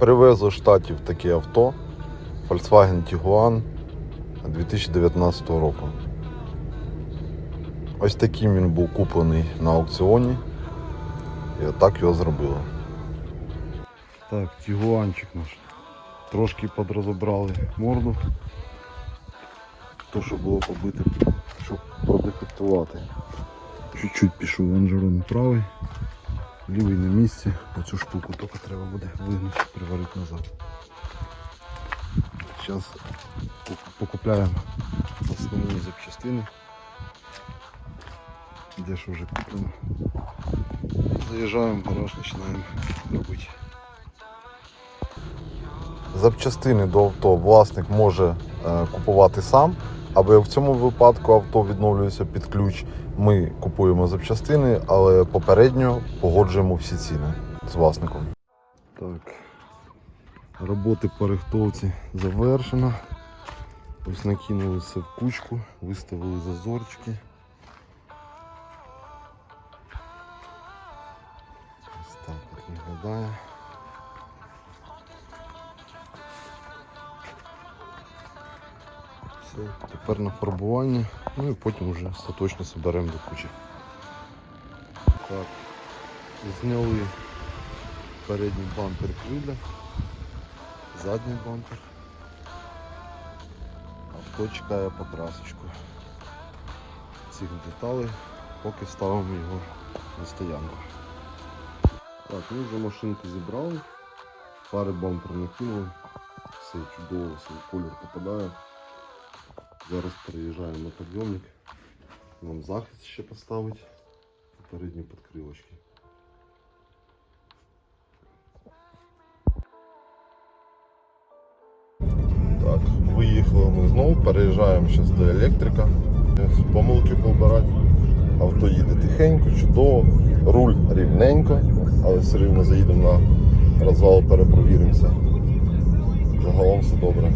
Привезли з штатів таке авто Volkswagen Tiguan 2019 року. Ось таким він був куплений на аукціоні. І отак його зробили. Так, тігуанчик наш. Трошки подрозобрали морду. То, що було побите, щоб продефектувати. Чуть-чуть пішов лонжерон правий, лівий на місці. Оцю штуку тільки треба буде вигнути, приварити назад. Зараз покупляємо основні запчастини. Де ж вже куплено. Заїжджаємо в гараж, починаємо робити. Запчастини до авто власник може е, купувати сам, або в цьому випадку авто відновлюється під ключ. Ми купуємо запчастини, але попередньо погоджуємо всі ціни з власником. Так, роботи по рихтовці завершено. Ось накинули все в кучку, виставили зазорчики. Ось так от виглядає. Все, тепер на фарбування, ну і потім вже остаточно зберемо до кучі. Так, зняли передній бампер криля, задній бампер. Авто чекає покрасочку цих деталей, поки ставимо його на стоянку. Так, ми вже машинку зібрали, фари бампер накинули, все чудово, в колір попадає. Зараз переїжджаємо на підйомник. Нам захист ще поставить. Передні підкрилочки. Так, виїхали ми знову, переїжджаємо зараз до електрика. Помилки побирати. Авто їде тихенько, чудово, руль рівненько, але все рівно заїдемо на розвал, перепровіримося. Загалом все добре.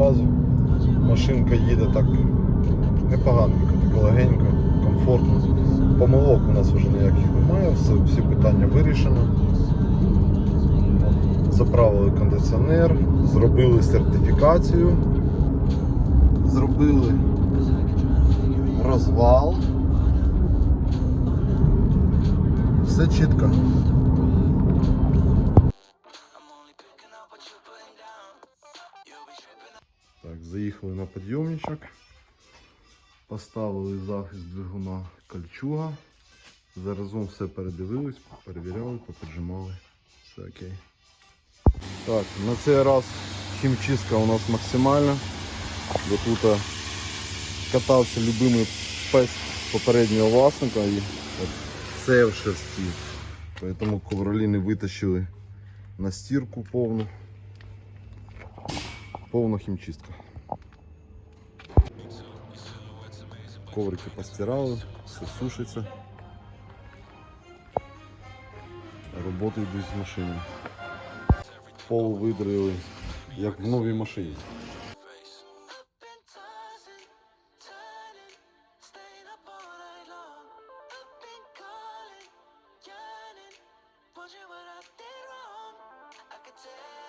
Базу. Машинка їде так непоганенько, так легенько, комфортно. Помилок у нас вже ніяких немає, все, всі питання вирішено. Заправили кондиціонер, зробили сертифікацію, зробили розвал. Все чітко. Так, заїхали на підйомничок, поставили захист двигуна кольчуга. Заразом все передивились, перевіряли, поприджимали. Все окей. Так, на цей раз хімчистка у нас максимальна. Бо тут а, катався любимий пес попереднього власника і це в шерсті. Тому ковроліни витащили на стірку повну. Повна хімчистка. Коврики постирали, все сушиться. Роботи йдуть з машини. Пол видрили, як в новій машині. Wondering what I did wrong. I could tell by your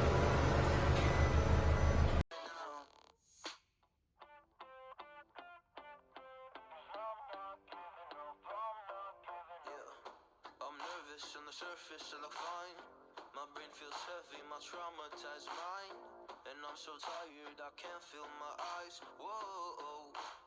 On the surface, I look fine. My brain feels heavy, my traumatized mind. And I'm so tired, I can't feel my eyes. Whoa.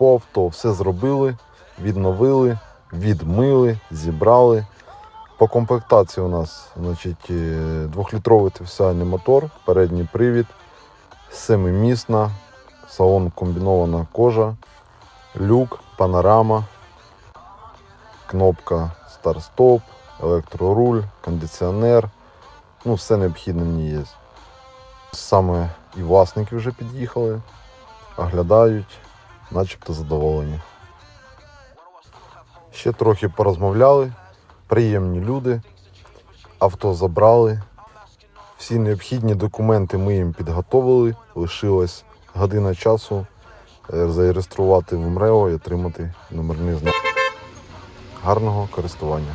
По авто. Все зробили, відновили, відмили, зібрали. По комплектації у нас значить, е, двохлітровий тефсіальний мотор, передній привід, семимісна, салон комбінована кожа, люк, панорама, кнопка старт-стоп, електроруль, кондиціонер. Ну, все необхідне ній є. Саме і власники вже під'їхали, оглядають, начебто задоволені. Ще трохи порозмовляли, приємні люди, авто забрали. Всі необхідні документи ми їм підготовили. Лишилась година часу е, зареєструвати в МРЕО і отримати номерний знак. Гарного користування.